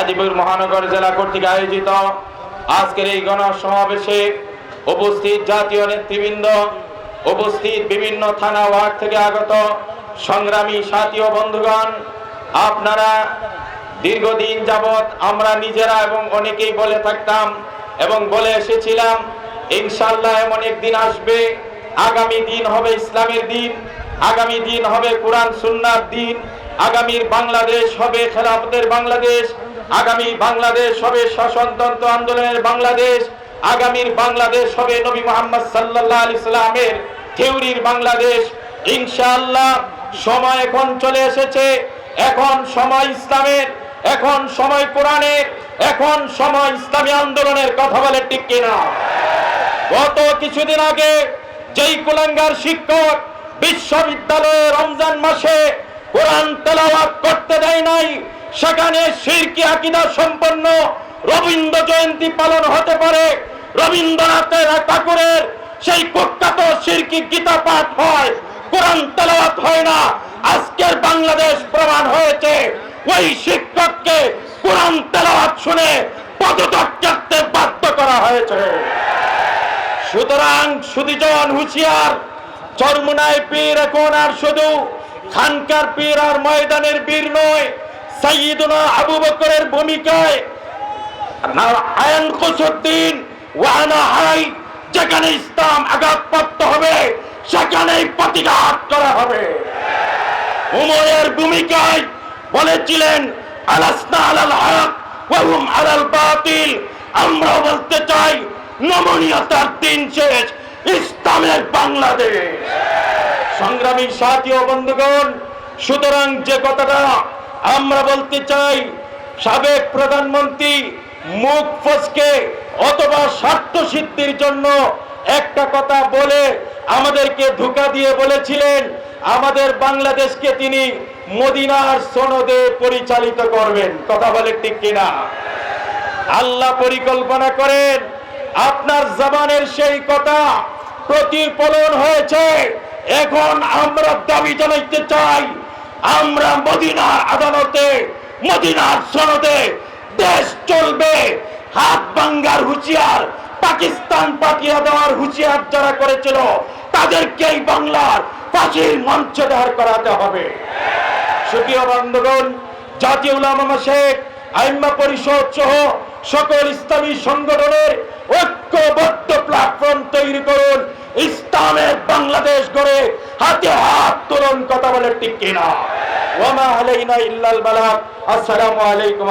গাজীপুর মহানগর জেলা কর্তৃক আয়োজিত আজকের এই গণসমাবেশে উপস্থিত জাতীয় নেতৃবৃন্দ, উপস্থিত বিভিন্ন থানা ওয়ার্ড থেকে আগত সংগ্রামী সাথী ও বন্ধুগণ, আপনারা দীর্ঘদিন যাবৎ আমরা নিজেরা এবং অনেকেই বলে থাকতাম এবং বলে এসেছিলাম ইনশাল্লাহ এমন একদিন আসবে, আগামী দিন হবে ইসলামের দিন, আগামী দিন হবে কোরআন সুন্নার দিন আগামীর বাংলাদেশ হবে খেলাফতের বাংলাদেশ, আগামী বাংলাদেশ হবে শাসনতন্ত্র আন্দোলনের বাংলাদেশ, আগামীর বাংলাদেশ হবে নবী মোহাম্মদ সাল্লাল্লাহু আলাইহি সাল্লামের থিওরির বাংলাদেশ। ইনশাআল্লাহ সময় এখন চলে এসেছে, এখন সময় ইসলামের, এখন সময় কোরআনের, এখন সময় ইসলামী আন্দোলনের কথা বলে ঠিক কিনা? গত কিছুদিন আগে যেই কুলাঙ্গার শিক্ষক বিশ্ববিদ্যালয়ে রমজান মাসে তেলাওয়াত করতে দেয় নাই। সেখানে শিরকি আকিদা সম্পন্ন রবীন্দ্র জয়ন্তী পালন হতে পারে। রবীন্দ্রনাথের ঠাকুরের সেই কুখ্যাত শিরকি গীতা পাঠ হয়, কোরআন তেলাওয়াত হয় না। আজকের বাংলাদেশ প্রমাণ হয়েছে, ওই শিক্ষককে কোরআন তেলাওয়াত শুনে পদত্যাগ করতে বাধ্য করা হয়েছে। সুতরাং সুদিজন হুঁশিয়ার, চরমুনায় পীর এখন আর শুধু খানকার পীর আর ময়দানের বীর নয়, সাইয়্যিদুনা আবু বকরের ভূমিকায়। আয়ন কুসুদ্দিন ওয়ানা হাই, যেখানে ইসলাম আঘাতপ্রাপ্ত হবে, সেখানেই প্রতিঘাত করা হবে। উমরের ভূমিকায় বলেছিলেন, আলাসনা আলাল হক, ওয়া হুম আলাল বাতিল। আমরা বলতে চাই, নমনীয়তার দিন শেষ, ইসলামের বাংলাদেশ। সংগ্রামী সাথী ও বন্ধুগণ, সুতরাং যে কথাটা আমরা বলতে চাই, সাবেক প্রধানমন্ত্রী মুখ ফসকে অথবা স্বার্থ সিদ্ধির জন্য একটা কথা বলে আমাদেরকে ধোকা দিয়ে বলেছিলেন, আমাদের বাংলাদেশকে তিনি মদিনার সনদে পরিচালিত করবেন। কথা বলে ঠিক কিনা? আল্লাহ পরিকল্পনা করেন, আপনার জবানের সেই কথা প্রতিফলন হয়েছে। এখন আমরা দাবি জানাইতে চাই, আমরা মদিনার আদালতে, মদিনার সনদে দেশ চলবে। হাত ভাঙ্গার হুঁশিয়ার, পাকিস্তান পাঠিয়ে দেওয়ার হুঁশিয়ার যারা করেছিল, তাদেরকেই বাংলার ফাঁসির মঞ্চ দাঁড় করাতে হবে। সুপ্রিয় বন্ধুগণ, জাতীয় উলামা শেখ আইম্মা পরিষদ সহ সকল ইসলামী সংগঠনের ঐক্যবদ্ধ প্ল্যাটফর্ম তৈরি করুন, ইসলামের বাংলাদেশ গড়ে হাতে হাত তুলন কথা বলে ঠিক বালাগ। আসসালামু আলাইকুম